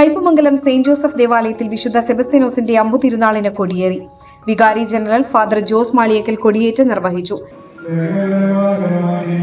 Kaipamangalam Saint Joseph ദേവാലയത്തിൽ വിശുദ്ധ സെബസ്തിനോസിന്റെ അമ്പു തിരുനാളിന് കൊടിയേറി. വികാരി ജനറൽ ഫാദർ ജോസ് മാളിയക്കൽ കൊടിയേറ്റ് നിർവഹിച്ചു. ലേഖനമായി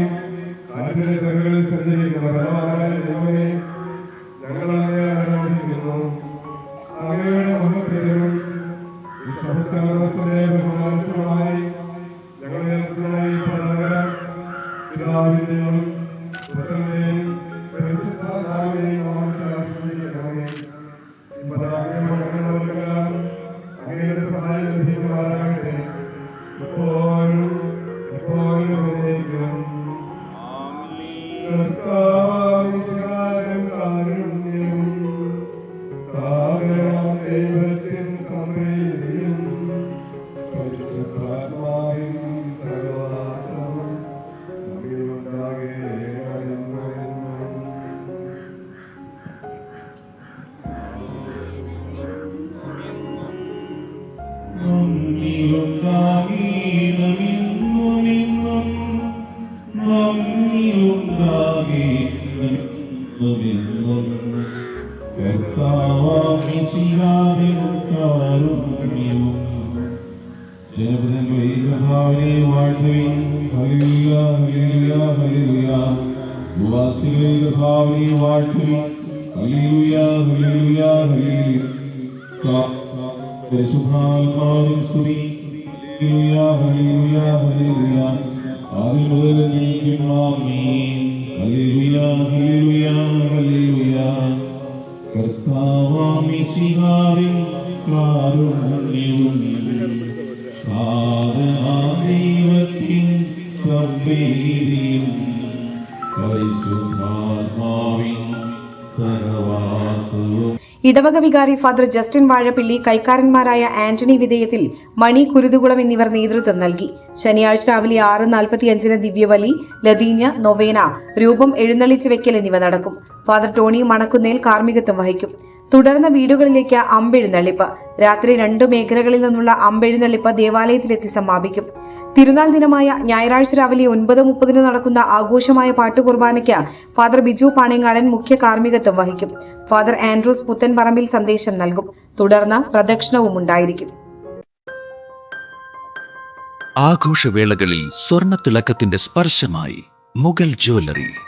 പരിശുദ്ധാത്മാവിൻ സ്തുതി. Hallelujah, hallelujah, hallelujah. ആദ്യം മുതൽ നീക്കും ആമീൻ ഹല്ലേലൂയ, ഹല്ലേലൂയ, ഹല്ലേലൂയ. കർത്താവാം മിശിഹാവിൻ കാരുണ്യവും ദൈവത്തിൻ സംവേദിയും പരിശുദ്ധാത്മാവിൻ ഇടവക വികാരി ഫാദർ ജസ്റ്റിൻ വാഴപ്പിള്ളി കൈക്കാരന്മാരായ ആന്റണി വിധേയത്തിൽ മണി കുരുതുകുളം എന്നിവർ നേതൃത്വം നൽകി. ശനിയാഴ്ച രാവിലെ ആറ് നാൽപ്പത്തിയഞ്ചിന് ദിവ്യവലി ലതീഞ്ഞ നൊവേന രൂപം എഴുന്നള്ളിച്ചു വെക്കൽ എന്നിവ നടക്കും. ഫാദർ ടോണി മണക്കുന്നേൽ കാർമ്മികത്വം വഹിക്കും. തുടർന്ന് വീടുകളിലേക്ക് അമ്പെഴുന്നള്ളിപ്പ്. രാത്രി രണ്ടു മേഖലകളിൽ നിന്നുള്ള അമ്പെഴുന്നള്ളിപ്പ് ദേവാലയത്തിലെത്തി സമാപിക്കും. തിരുനാൾ ദിനമായ ഞായറാഴ്ച രാവിലെ ഒൻപത് മുപ്പതിന് നടക്കുന്ന ആഘോഷമായ പാട്ടുകുർബാനയ്ക്ക് ഫാദർ ബിജു പാണേങ്ങാടൻ മുഖ്യ കാർമ്മികത്വം വഹിക്കും. ഫാദർ ആൻഡ്രൂസ് പുത്തൻപറമ്പിൽ സന്ദേശം നൽകും. തുടർന്ന് പ്രദക്ഷിണവും ഉണ്ടായിരിക്കും. ആഘോഷവേളകളിൽ സ്വർണ തിളക്കത്തിന്റെ സ്പർശമായി മുഗൾ ജ്വല്ലറി.